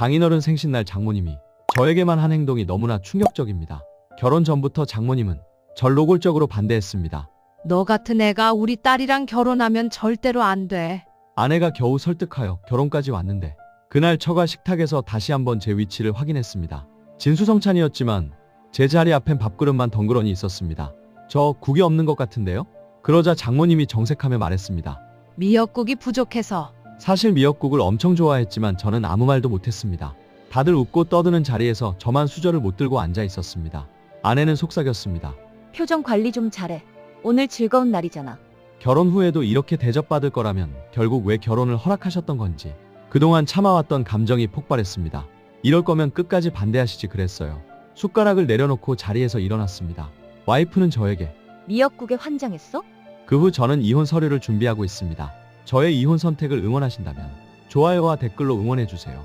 장인어른 생신날 장모님이 저에게만 한 행동이 너무나 충격적입니다. 결혼 전부터 장모님은 절 노골적으로 반대했습니다. 너 같은 애가 우리 딸이랑 결혼하면 절대로 안 돼. 아내가 겨우 설득하여 결혼까지 왔는데 그날 처가 식탁에서 다시 한번 제 위치를 확인했습니다. 진수성찬이었지만 제 자리 앞엔 밥그릇만 덩그러니 있었습니다. 저 국이 없는 것 같은데요? 그러자 장모님이 정색하며 말했습니다. 미역국이 부족해서. 사실 미역국을 엄청 좋아했지만 저는 아무 말도 못했습니다. 다들 웃고 떠드는 자리에서 저만 수저를 못 들고 앉아 있었습니다. 아내는 속삭였습니다. 표정 관리 좀 잘해. 오늘 즐거운 날이잖아. 결혼 후에도 이렇게 대접받을 거라면 결국 왜 결혼을 허락하셨던 건지 그동안 참아왔던 감정이 폭발했습니다. 이럴 거면 끝까지 반대하시지 그랬어요. 숟가락을 내려놓고 자리에서 일어났습니다. 와이프는 저에게 미역국에 환장했어? 그 후 저는 이혼 서류를 준비하고 있습니다. 저의 이혼 선택을 응원하신다면 좋아요와 댓글로 응원해주세요.